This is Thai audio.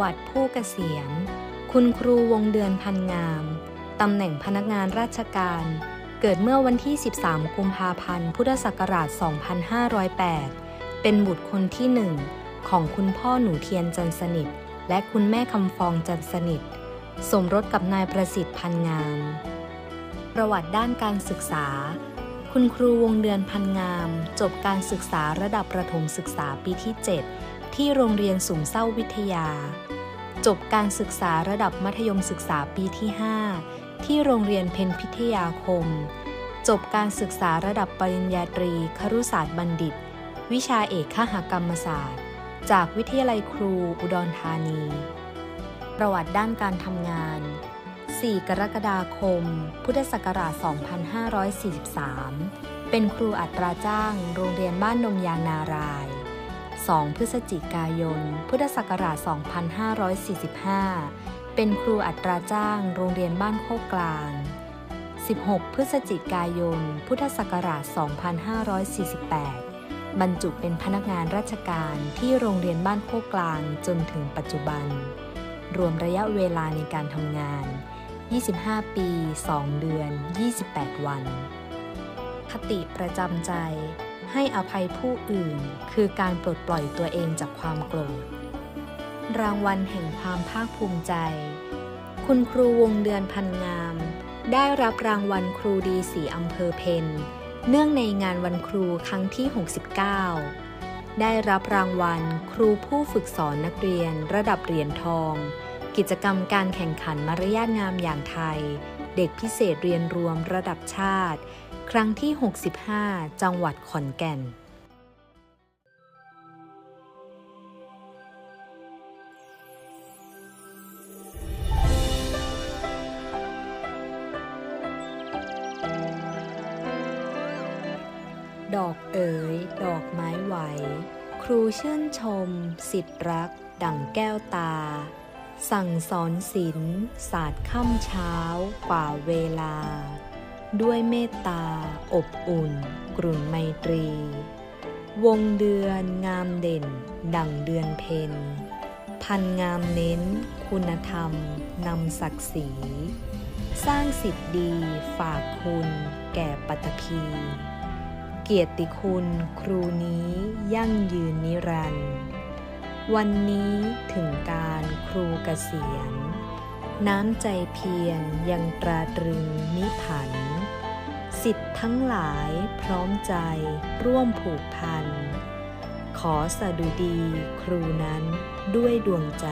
วัติผู้เกษียณ คุณครูวงเดือนพันงาม ตำแหน่งพนักงานราชการ เกิดเมื่อวันที่ 13 กุมภาพันธ์ พุทธศักราช 2508 เป็นบุตรคนที่หนึ่งของคุณพ่อหนูเทียนจันสนิท และคุณแม่คำฟองจันสนิท สมรสกับนายประสิทธิ์พันงาม ประวัติด้านการศึกษา คุณครูวงเดือนพันงาม จบการศึกษาระดับประถมศึกษาปีที่ 7 ที่โรงเรียนสุมเศร้าวิทยา จบการศึกษาระดับมัธยมศึกษาปีที่ 5 ที่โรงเรียนเพนพิทยาคม จบการศึกษาระดับปริญญาตรีครุศาสตร์บัณฑิต วิชาเอกขหกรรมศาสตร์ จากวิทยาลัยครูอุดรธานี ประวัติด้านการทำงาน 4 กรกฎาคม พุทธศักราช 2543 เป็นครูอัตราจ้าง โรงเรียนบ้านดงยางนาราย 2 พฤศจิกายน พุทธศักราช 2545 เป็นครูอัตราจ้างโรงเรียนบ้านโคกกลาง 16 พฤศจิกายน พุทธศักราช 2548 บรรจุเป็นพนักงานราชการที่โรงเรียนบ้านโคกกลางจนถึงปัจจุบัน รวมระยะเวลาในการทำงาน 25 ปี 2 เดือน 28 วัน คติประจำใจ ให้อภัยผู้อื่น คือการปลดปล่อยตัวเองจากความโกรธ รางวัลแห่งความภาคภูมิใจ คุณครูวงเดือนพันงาม ได้รับรางวัลครูดีสีอำเภอเพนเนื่องในงานวันครูครั้งที่ 69 ได้รับรางวัลครูผู้ฝึกสอนนักเรียน ระดับเหรียญทอง กิจกรรมการแข่งขันมารยาทงามอย่างไทย เด็กพิเศษเรียนรวมระดับชาติ ครั้งที่ 65 จังหวัดขอนแก่น ดอกเอ๋ย ดอกไม้ไหว ครูชื่นชม สิทธิรัก ดั่งแก้วตา สั่งสอนศิลป์ศาสตร์ค่ำเช้ากว่าเวลา ด้วยเมตตา อบอุ่นกรุ่นไมตรี วงเดือนงามเด่น ดั่งเดือนเพ็ญพันงามเน้น คุณธรรม นำศักดิ์ศรี สร้างสิทธิดีฝากคุณ แก่ปัตตภีเกียรติคุณครูนี้ยั่งยืนนิรันดร์วันนี้ถึงการครูเกษียณ น้ำใจเพียรยังตราตรึงนิผัน สิทธิ์ทั้งหลายพร้อมใจร่วมผูกพัน ขอสดุดีครูนั้นด้วยดวงใจ